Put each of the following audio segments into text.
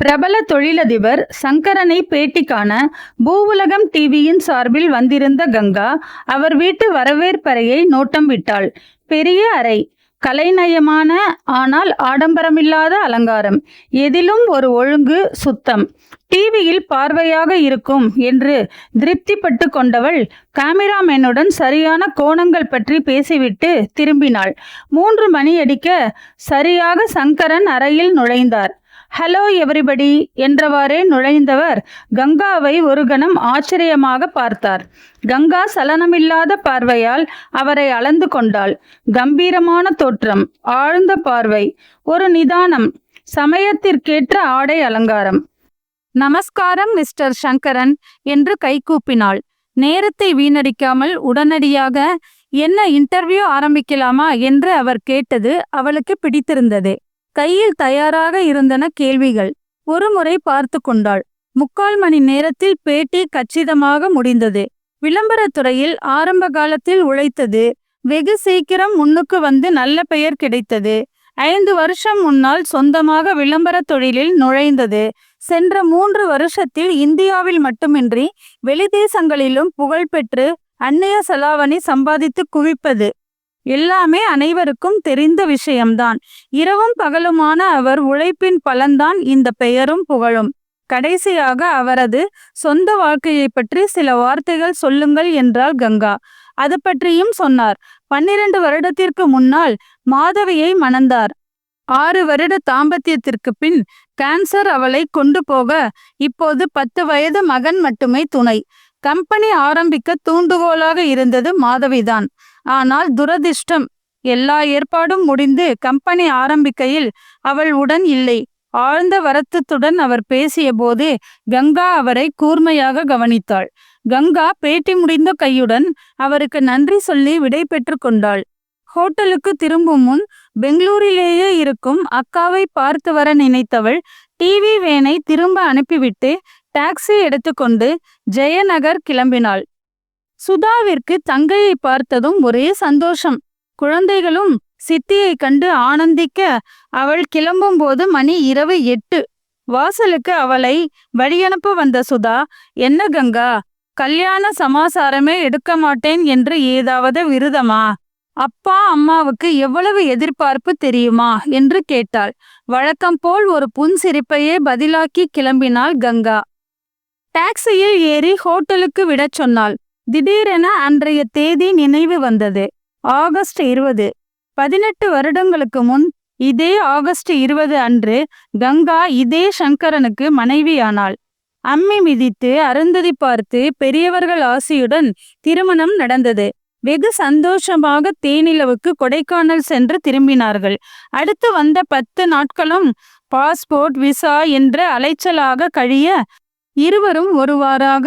பிரபல தொழிலதிபர் சங்கரனை பேட்டி காண பூவுலகம் டிவியின் சார்பில் வந்திருந்த கங்கா அவர் வீட்டு வரவேற்பறையை நோட்டம் விட்டாள். பெரிய அறை கலைநயமான ஆனால் ஆடம்பரமில்லாத அலங்காரம். எதிலும் ஒரு ஒழுங்கு சுத்தம். டிவியில் பார்வையாக இருக்கும் என்று திருப்திப்பட்டு கொண்டவள் கேமராமேனுடன் சரியான கோணங்கள் பற்றி பேசிவிட்டு திரும்பினாள். மூன்று மணி அடிக்க சரியாக சங்கரன் அறையில் நுழைந்தார். ஹலோ எவரிபடி என்றவாறே நுழைந்தவர் கங்காவை ஒரு கணம் ஆச்சரியமாக பார்த்தார். கங்கா சலனமில்லாத பார்வையால் அவரை அளந்து கொண்டாள். கம்பீரமான தோற்றம் ஆழ்ந்த பார்வை ஒரு நிதானம் சமயத்திற்கேற்ற ஆடை அலங்காரம். நமஸ்காரம் மிஸ்டர் சங்கரன் என்று கைகூப்பினாள் நேரத்தை வீணடிக்காமல் உடனடியாக என்ன இன்டர்வியூ ஆரம்பிக்கலாமா? என்று அவர் கேட்டது அவளுக்கு பிடித்திருந்தது. கையில் தயாராக இருந்தன கேள்விகள். ஒருமுறை பார்த்து கொண்டாள். முக்கால் மணி நேரத்தில் பேட்டி கச்சிதமாக முடிந்தது. விளம்பரத் துறையில் ஆரம்ப காலத்தில் உழைத்தது. வெகு சீக்கிரம் முன்னுக்கு வந்து நல்ல பெயர் கிடைத்தது. ஐந்து வருஷம் முன்னால் சொந்தமாக விளம்பரத் தொழிலில் நுழைந்தது. சென்ற மூன்று வருஷத்தில் இந்தியாவில் மட்டுமின்றி வெளிதேசங்களிலும் புகழ்பெற்று அந்நிய செலாவணி சம்பாதித்து குவிப்பது. எல்லாமே அனைவருக்கும் தெரிந்த விஷயம்தான். இரவும் பகலுமான அவர் உழைப்பின் பலன்தான் இந்த பெயரும் புகழும். கடைசியாக அவரது சொந்த வாழ்க்கையை பற்றி சில வார்த்தைகள் சொல்லுங்கள் என்றாள் கங்கா. அது பற்றியும் சொன்னார். பன்னிரண்டு வருடத்திற்கு முன்னால் மாதவியை மணந்தார். ஆறு வருட தாம்பத்தியத்திற்கு பின் கேன்சர் அவளை கொண்டு போக இப்போது பத்து வயது மகன் மட்டுமே துணை. கம்பெனி ஆரம்பிக்க தூண்டுகோலாக இருந்தது மாதவிதான். ஆனால் துரதிர்ஷ்டம். எல்லா ஏற்பாடும் முடிந்து கம்பெனி ஆரம்பிக்கையில் அவள் உடன் இல்லை. ஆழ்ந்த வருத்தத்துடன் அவர் பேசிய போதே கங்கா அவரை கூர்மையாக கவனித்தாள். கங்கா பேட்டி முடிந்த கையுடன் அவருக்கு நன்றி சொல்லி விடை பெற்று கொண்டாள். ஹோட்டலுக்கு திரும்பும் முன் பெங்களூரிலேயே இருக்கும் அக்காவை பார்த்து வர நினைத்தவள் டிவி வேனை திரும்ப அனுப்பிவிட்டு டாக்ஸி எடுத்துக்கொண்டு ஜெயநகர் கிளம்பினாள். சுதாவிற்கு தங்கையை பார்த்ததும் ஒரே சந்தோஷம். குழந்தைகளும் சித்தியை கண்டு ஆனந்திக்க அவள் கிளம்பும்போது மணி இரவு எட்டு. வாசலுக்கு அவளை வழியனுப்ப வந்த சுதா என்ன கங்கா கல்யாண சமாசாரமே எடுக்க மாட்டேன் என்று ஏதாவது விருதமா? அப்பா அம்மாவுக்கு எவ்வளவு எதிர்பார்ப்பு தெரியுமா? என்று கேட்டாள். வழக்கம் போல் ஒரு புன்சிரிப்பையே பதிலாக்கி கிளம்பினாள் கங்கா. டாக்ஸியில் ஏறி ஹோட்டலுக்கு விடச் சொன்னாள். திடீரென அன்றைய தேதி நினைவு வந்தது. ஆகஸ்ட் இருபது. பதினெட்டு வருடங்களுக்கு முன் இதே ஆகஸ்ட் இருபது அன்று கங்கா இதே சங்கரனுக்கு மனைவியானாள். அம்மி மிதித்து அருந்ததி பார்த்து பெரியவர்கள் ஆசியுடன் திருமணம் நடந்தது. வெகு சந்தோஷமாக தேனிலவுக்கு கொடைக்கானல் சென்று திரும்பினார்கள். அடுத்து வந்த பத்து நாட்களும் பாஸ்போர்ட் விசா என்ற அலைச்சலாக கழிய இருவரும் ஒருவாறாக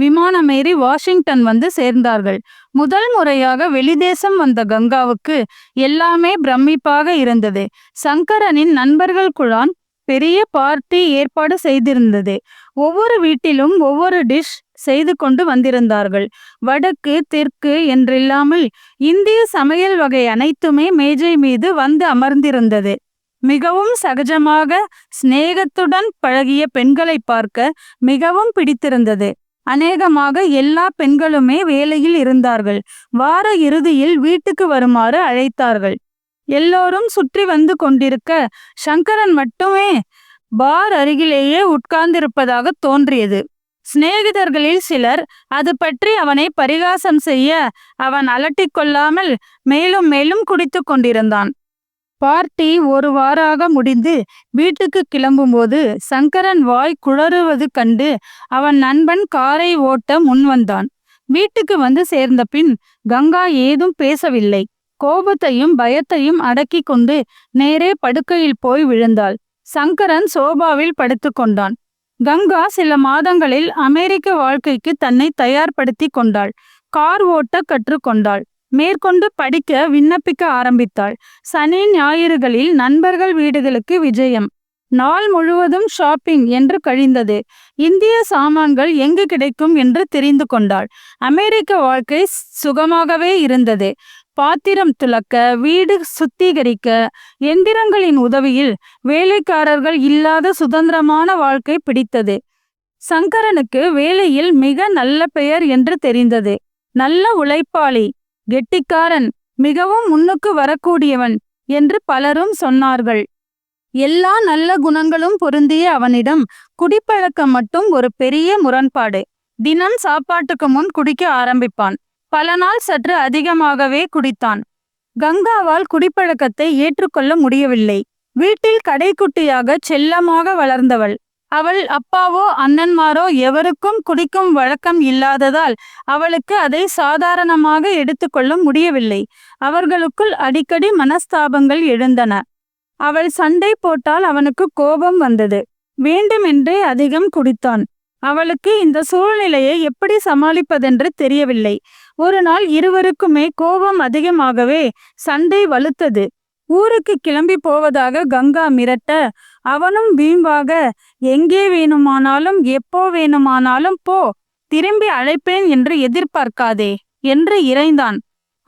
விமானமேறி வாஷிங்டன் வந்து சேர்ந்தார்கள். முதல் முறையாக வெளிதேசம் வந்த கங்காவுக்கு எல்லாமே பிரமிப்பாக இருந்தது. சங்கரனின் நண்பர்கள் குழான் பெரிய பார்ட்டி ஏற்பாடு செய்திருந்தது. ஒவ்வொரு வீட்டிலும் ஒவ்வொரு டிஷ் செய்து கொண்டு வந்திருந்தார்கள். வடக்கு தெற்கு என்றில்லாமல் இந்திய சமையல் வகை அனைத்துமே மேஜை மீது வந்து அமர்ந்திருந்தது. மிகவும் சகஜமாக சிநேகத்துடன் பழகிய பெண்களை பார்க்க மிகவும் பிடித்திருந்தது. அநேகமாக எல்லா பெண்களுமே வேலையில் இருந்தார்கள். வார இறுதியில் வீட்டுக்கு வருமாறு அழைத்தார்கள். எல்லோரும் சுற்றி வந்து கொண்டிருக்க சங்கரன் மட்டுமே? பார் அருகிலேயே உட்கார்ந்திருப்பதாக தோன்றியது. சிநேகிதர்களில் சிலர் அது பற்றி அவனை பரிகாசம் செய்ய அவன் அலட்டிக் கொள்ளாமல் மேலும் மேலும் குடித்து கொண்டிருந்தான். பார்ட்டி ஒரு வாராக முடிந்து வீட்டுக்கு கிளம்பும்போது சங்கரன் வாய் குளறுவது கண்டு அவன் நண்பன் காரை ஓட்ட முன்வந்தான் வீட்டுக்கு வந்து சேர்ந்த பின் கங்கா ஏதும் பேசவில்லை. கோபத்தையும் பயத்தையும் அடக்கி கொண்டு நேரே படுக்கையில் போய் விழுந்தாள். சங்கரன் சோபாவில் படுத்துக்கொண்டான் கங்கா சில மாதங்களில் அமெரிக்க வாழ்க்கைக்கு தன்னை தயார்படுத்தி கொண்டாள். கார் ஓட்ட கற்றுக்கொண்டாள் மேற்கொண்டு படிக்க விண்ணப்பிக்க ஆரம்பித்தாள். சனி ஞாயிறுகளில் நண்பர்கள் வீடுகளுக்கு விஜயம். நாள் முழுவதும் ஷாப்பிங் என்று கழிந்தது. இந்திய சாமான்கள் எங்கு கிடைக்கும் என்று தெரிந்து கொண்டாள். அமெரிக்க வாழ்க்கை சுகமாகவே இருந்தது. பாத்திரம் துலக்க வீடு சுத்திகரிக்க எந்திரங்களின் உதவியில் வேலைக்காரர்கள் இல்லாத சுதந்திரமான வாழ்க்கை பிடித்தது. சங்கரனுக்கு வேலையில் மிக நல்ல பெயர் என்று தெரிந்தது. நல்ல உழைப்பாளி. கெட்டிக்காரன் மிகவும் முன்னுக்கு வரக்கூடியவன் என்று பலரும் சொன்னார்கள். எல்லா நல்ல குணங்களும் பொருந்திய அவனிடம் குடிப்பழக்கம் மட்டும் ஒரு பெரிய முரண்பாடு. தினம் சாப்பாட்டுக்கு முன் குடிக்க ஆரம்பிப்பான். பல நாள் சற்று அதிகமாகவே குடித்தான். கங்காவால் குடிப்பழக்கத்தை ஏற்றுக்கொள்ள முடியவில்லை. வீட்டில் கடைக்குட்டியாக செல்லமாக வளர்ந்தவள். அவள் அப்பாவோ அண்ணன்மாரோ எவருக்கும் குடிக்கும் வழக்கம் இல்லாததால் அவளுக்கு அதை சாதாரணமாக எடுத்துக்கொள்ள முடியவில்லை. அவர்களுக்குள் அடிக்கடி மனஸ்தாபங்கள் எழுந்தன. அவள் சண்டை போட்டால் அவனுக்கு கோபம் வந்தது. வேண்டுமென்றே அதிகம் குடித்தான். அவளுக்கு இந்த சூழ்நிலையை எப்படி சமாளிப்பதென்று தெரியவில்லை. ஒரு நாள் இருவருக்குமே கோபம் அதிகமாகவே சண்டை வலுத்தது. ஊருக்கு கிளம்பி போவதாக கங்கா மிரட்ட அவனும் வீம்பாக எங்கே வேணுமானாலும் எப்போ வேணுமானாலும் போ. திரும்பி அழைப்பேன் என்று எதிர்பார்க்காதே என்று இறைந்தான்.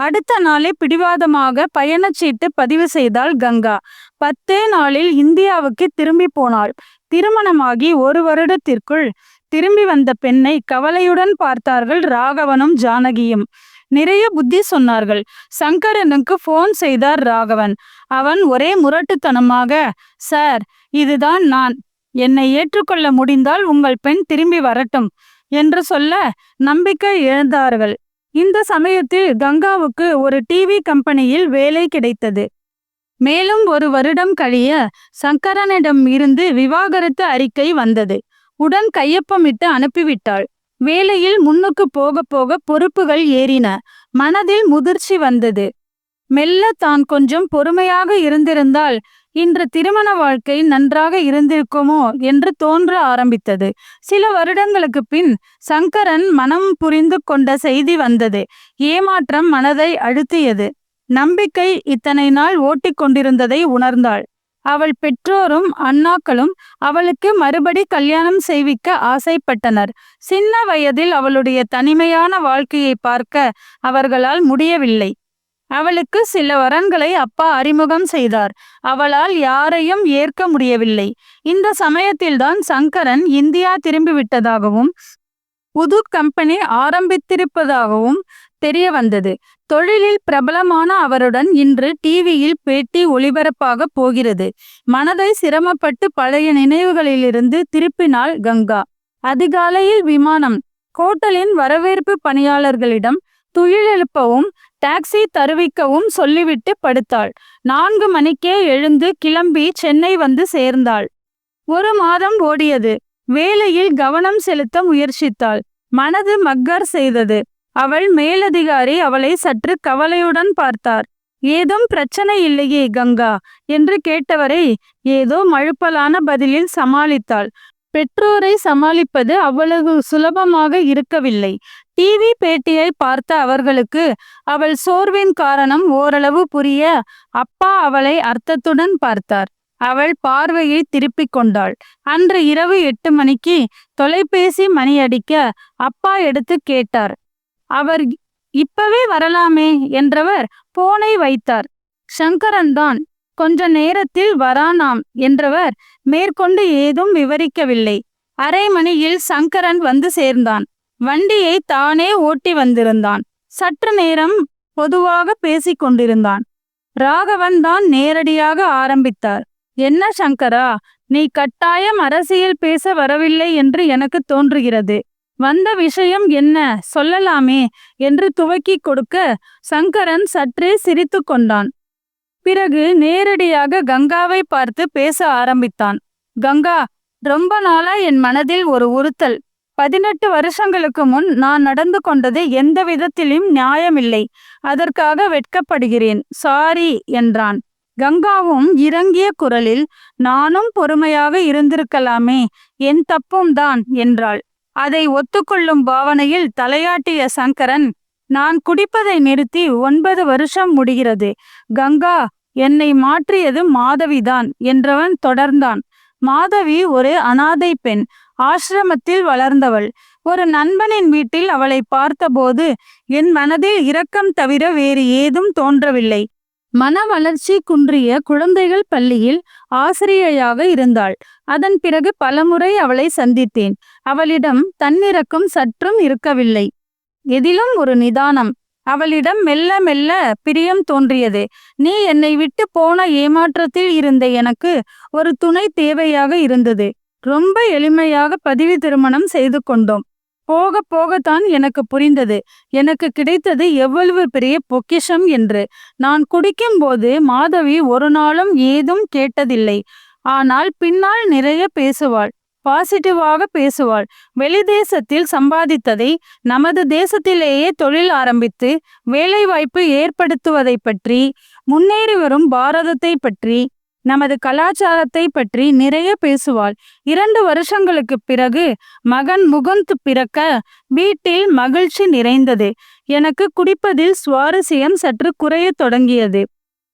அடுத்த நாளே பிடிவாதமாக பயணச்சீட்டு பதிவு செய்தாள் கங்கா. பத்தே நாளில் இந்தியாவுக்கு திரும்பி போனாள். திருமணமாகி ஒரு வருடத்திற்குள் திரும்பி வந்த பெண்ணை கவலையுடன் பார்த்தார்கள் ராகவனும் ஜானகியும். நிறைய புத்தி சொன்னார்கள். சங்கரனுக்கு போன் செய்தார் ராகவன். அவன் ஒரே முரட்டுத்தனமாக சார் இதுதான் நான். என்னை ஏற்றுக்கொள்ள முடிந்தால் உங்கள் பெண் திரும்பி வரட்டும் என்று சொல்ல நம்பிக்கை இழந்தார்கள். இந்த சமயத்தில் கங்காவுக்கு ஒரு டிவி கம்பெனியில் வேலை கிடைத்தது. மேலும் ஒரு வருடம் கழிய சங்கரனிடம் இருந்து விவாகரத்து அறிக்கை வந்தது. உடன் கையொப்பமிட்டு அனுப்பிவிட்டாள். வேலையில் முன்னுக்கு போக போக பொறுப்புகள் ஏறின. மனதில் முதிர்ச்சி வந்தது. மெல்ல தான் கொஞ்சம் பொறுமையாக இருந்திருந்தால் இன்று திருமண வாழ்க்கை நன்றாக இருந்திருக்குமோ என்று தோன்ற ஆரம்பித்தது. சில வருடங்களுக்கு பின் சங்கரன் மனம் புரிந்து கொண்ட செய்தி வந்தது. ஏமாற்றம் மனதை அழுத்தியது. நம்பிக்கை இத்தனை நாள் ஓட்டிக் கொண்டிருந்ததை உணர்ந்தாள். அவள் பெற்றோரும் அண்ணாக்களும் அவளுக்கு மறுபடி கல்யாணம் செய்விக்க ஆசைப்பட்டனர். சின்ன வயதில் அவளுடைய தனிமையான வாழ்க்கையை பார்க்க அவர்களால் முடியவில்லை. அவளுக்கு சில வரன்களை அப்பா அறிமுகம் செய்தார். அவளால் யாரையும் ஏற்க முடியவில்லை. இந்த சமயத்தில்தான் சங்கரன் இந்தியா திரும்பிவிட்டதாகவும் புது கம்பெனி ஆரம்பித்திருப்பதாகவும் தெரிய வந்தது தொழிலில் பிரபலமான அவருடன் இன்று டிவியில் பேட்டி ஒளிபரப்பாக போகிறது. மனதை சிரமப்பட்டு பழைய நினைவுகளிலிருந்து திருப்பினாள் கங்கா. அதிகாலையில் விமானம். ஹோட்டலின் வரவேற்பு பணியாளர்களிடம் துயிலெழுப்பவும் டாக்ஸி தருவிக்கவும் சொல்லிவிட்டு படுத்தாள். நான்கு மணிக்கே எழுந்து கிளம்பி சென்னை வந்து சேர்ந்தாள். ஒரு மாதம் ஓடியது. வேலையில் கவனம் செலுத்த முயற்சித்தாள். மனது மக்கர் செய்தது. அவள் மேலதிகாரி அவளை சற்று கவலையுடன் பார்த்தார். ஏதும் பிரச்சனை இல்லையே கங்கா என்று கேட்டவரை ஏதோ மழுப்பலான பதிலில் சமாளித்தாள். பெற்றோரை சமாளிப்பது அவ்வளவு சுலபமாக இருக்கவில்லை. டிவி பேட்டியை பார்த்த அவர்களுக்கு அவள் சோர்வின் காரணம் ஓரளவு புரிய அப்பா அவளை அர்த்தத்துடன் பார்த்தார். அவள் பார்வையை திருப்பிக் கொண்டாள். அன்று இரவு எட்டு மணிக்கு தொலைபேசி மணி அடிக்க அப்பா எடுத்து கேட்டார். அவர் இப்பவே வரலாமே என்றவர் போனை வைத்தார். சங்கரன் தான் கொஞ்ச நேரத்தில் வரானாம் என்றவர் மேற்கொண்டு ஏதும் விவரிக்கவில்லை. அரை மணியில் சங்கரன் வந்து சேர்ந்தான். வண்டியை தானே ஓட்டி வந்திருந்தான். சற்று நேரம் பொதுவாக பேசிக் கொண்டிருந்தான். ராகவன் தான் நேரடியாக ஆரம்பித்தார். என்ன சங்கரா நீ கட்டாயம் அரசியல் பேச வரவில்லை என்று எனக்கு தோன்றுகிறது. வந்த விஷயம் என்ன? சொல்லலாமே என்று துவக்கி கொடுக்க சங்கரன் சற்றே சிரித்து கொண்டான். பிறகு நேரடியாக கங்காவை பார்த்து பேச ஆரம்பித்தான். கங்கா ரொம்ப நாளா என் மனதில் ஒரு உறுத்தல். பதினெட்டு வருஷங்களுக்கு முன் நான் நடந்து கொண்டது எந்த விதத்திலும் நியாயமில்லை. அதற்காக வெட்கப்படுகிறேன். சாரி என்றான். கங்காவும் இறங்கிய குரலில் நானும் பொறுமையாக இருந்திருக்கலாமே. என் தப்பும் தான் என்றாள். அதை ஒத்துக்கொள்ளும் பாவனையில் தலையாட்டிய சங்கரன் நான் குடிப்பதை நிறுத்தி ஒன்பது வருஷம் முடிகிறது. கங்கா என்னை மாற்றியது மாதவிதான் என்றவன் தொடர்ந்தான். மாதவி ஒரு அனாதை பெண் ஆசிரமத்தில் வளர்ந்தவள். ஒரு நண்பனின் வீட்டில் அவளை பார்த்தபோது என் மனதில் இரக்கம் தவிர வேறு ஏதும் தோன்றவில்லை. மன வளர்ச்சி குன்றிய குழந்தைகள் பள்ளியில் ஆசிரியையாக இருந்தாள். அதன் பிறகு பலமுறை அவளை சந்தித்தேன். அவளிடம் தன்னிறக்கம் சற்றும் இருக்கவில்லை. எதிலும் ஒரு நிதானம். அவளிடம் மெல்ல மெல்ல பிரியம் தோன்றியது. நீ என்னை விட்டு போன ஏமாற்றத்தில் இருந்த எனக்கு ஒரு துணை தேவையாக இருந்தது. ரொம்ப எளிமையாக பதிவு திருமணம் செய்து கொண்டோம். போக போகத்தான் எனக்கு புரிந்தது. எனக்கு கிடைத்தது எவ்வளவு பெரிய பொக்கிஷம் என்று. நான் குடிக்கும்போது மாதவி ஒரு நாளும் ஏதும் கேட்டதில்லை. ஆனால் பின்னால் நிறைய பேசுவாள். பாசிட்டிவாக பேசுவாள். வெளிதேசத்தில் சம்பாதித்ததை நமது தேசத்திலேயே தொழில் ஆரம்பித்து வேலைவாய்ப்பு ஏற்படுத்துவதை பற்றி முன்னேறி வரும் பாரதத்தை பற்றி நமது கலாச்சாரத்தை பற்றி நிறைய பேசுவாள். இரண்டு வருஷங்களுக்கு பிறகு மகன் முகுந்த் பிறக்க வீட்டில் மகிழ்ச்சி நிறைந்தது. எனக்கு குடிப்பதில் சுவாரஸ்யம் சற்று குறையத் தொடங்கியது.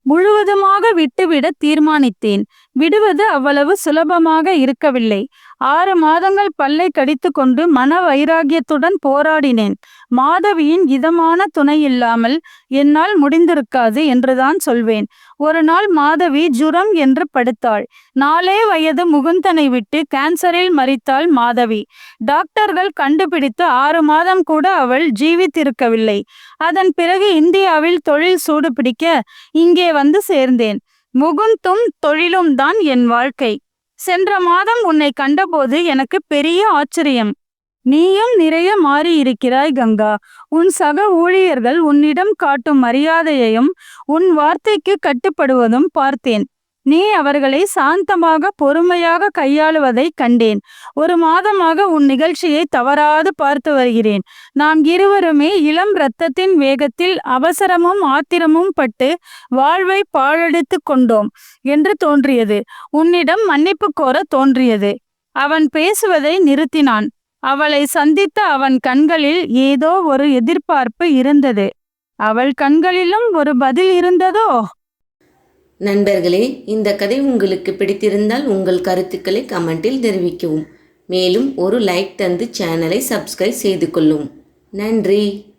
முழுவதுமாக விட்டுவிட தீர்மானித்தேன். விடுவது அவ்வளவு சுலபமாக இருக்கவில்லை. ஆறு மாதங்கள் பல்லை கடித்து கொண்டு மன வைராகியத்துடன் போராடினேன். மாதவியின் இதமான துணை இல்லாமல் என்னால் முடிந்திருக்காது என்றுதான் சொல்வேன். ஒரு நாள் மாதவி ஜுரம் என்று படுத்தாள். நாலே வயது முகுந்தனை விட்டு கேன்சரில் மறித்தாள் மாதவி. டாக்டர்கள் கண்டுபிடித்து ஆறு மாதம் கூட அவள் ஜீவித்திருக்கவில்லை. அதன் பிறகு இந்தியாவில் தொழில் சூடு பிடிக்க இங்கே வந்து சேர்ந்தேன். முகுந்தும் தொழிலும் தான் என் வாழ்க்கை. சென்ற மாதம் உன்னை கண்டபோது எனக்கு பெரிய ஆச்சரியம். நீயும் நிறைய மாறி இருக்கிறாய் கங்கா. உன் சக ஊழியர்கள் உன்னிடம் காட்டும் மரியாதையையும் உன் வார்த்தைக்கு கட்டுப்படுவதும் பார்த்தேன். நீ அவர்களை சாந்தமாக பொறுமையாக கையாளுவதை கண்டேன். ஒரு மாதமாக உன் நிகழ்ச்சியை தவறாது பார்த்து வருகிறேன். நாம் இருவருமே இளம் இரத்தத்தின் வேகத்தில் அவசரமும் ஆத்திரமும் பட்டு வாழ்வை பாழடித்து கொண்டோம் என்று தோன்றியது. உன்னிடம் மன்னிப்பு கோர தோன்றியது. அவன் பேசுவதை நிறுத்தினான். அவளை சந்தித்த அவன் கண்களில் ஏதோ ஒரு எதிர்பார்ப்பு இருந்தது. அவள் கண்களிலும் ஒரு பதில் இருந்ததோ? நண்பர்களே இந்த கதை உங்களுக்கு பிடித்திருந்தால் உங்கள் கருத்துக்களை கமெண்டில் தெரிவிக்கவும். மேலும் ஒரு லைக் தந்து சேனலை சப்ஸ்கிரைப் செய்து கொள்ளும். நன்றி.